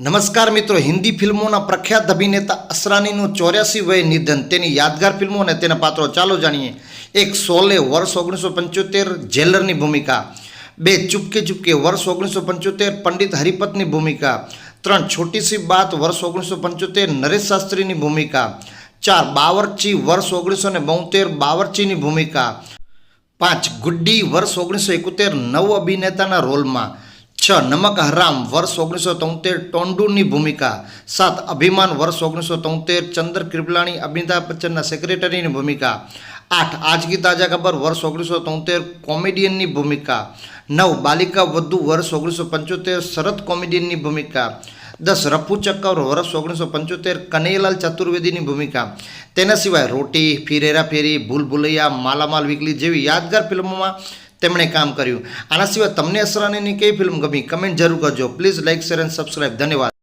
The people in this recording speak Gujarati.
નમસ્કાર મિત્રો, હિન્દી ફિલ્મોના પ્રખ્યાત અભિનેતા અસરાનીનું ચોર્યાસી વય નિધન, તેની યાદગાર ફિલ્મો અને તેના પાત્રો. ચાલો જાણીએ. એક સોલે વર્ષ ઓગણીસો પંચોતેર જેલરની ભૂમિકા, બે ચૂપકે ચૂપકે વર્ષ ઓગણીસો પંચોતેર પંડિત હરિપતની ભૂમિકા, ત્રણ છોટી સી બાત વર્ષ ઓગણીસો પંચોતેર નરેશ શાસ્ત્રીની ભૂમિકા, ચાર બાવરચી વર્ષ ઓગણીસો ને બોતેર બાવરચીની ભૂમિકા, પાંચ ગુડ્ડી વર્ષ ઓગણીસો એકોતેર નવ અભિનેતાના રોલમાં છ નમક હરામ વર્ષ ઓગણીસો તોતેર ટોન્ડુની ભૂમિકા. સાત અભિમાન વર્ષ ઓગણીસો તોતેર ચંદ્ર કૃપલાણી અમિતાભ બચ્ચનના સેક્રેટરીની ભૂમિકા. આઠ આજ કી તાજા ખબર વર્ષ ઓગણીસો તોતેર કોમેડિયનની ભૂમિકા. નવ બાલિકા વધુ વર્ષ ઓગણીસો પંચોતેર શરદ કોમેડિયનની ભૂમિકા. દસ રફુ ચક્કર વર્ષ ઓગણીસો પંચોતેર કનૈયાલાલ ચતુર્વેદીની ભૂમિકા. તેના સિવાય રોટી, ફિરેરા ફેરી, ભૂલ ભૂલૈયા, માલામાલ વીકલી જેવી યાદગાર ફિલ્મોમાં તેમણે કામ કર્યું. આના સિવાય તમને અસરાનીની કઈ ફિલ્મ ગમી? કમેન્ટ જરૂર કરજો. Please like share and subscribe ધન્યવાદ.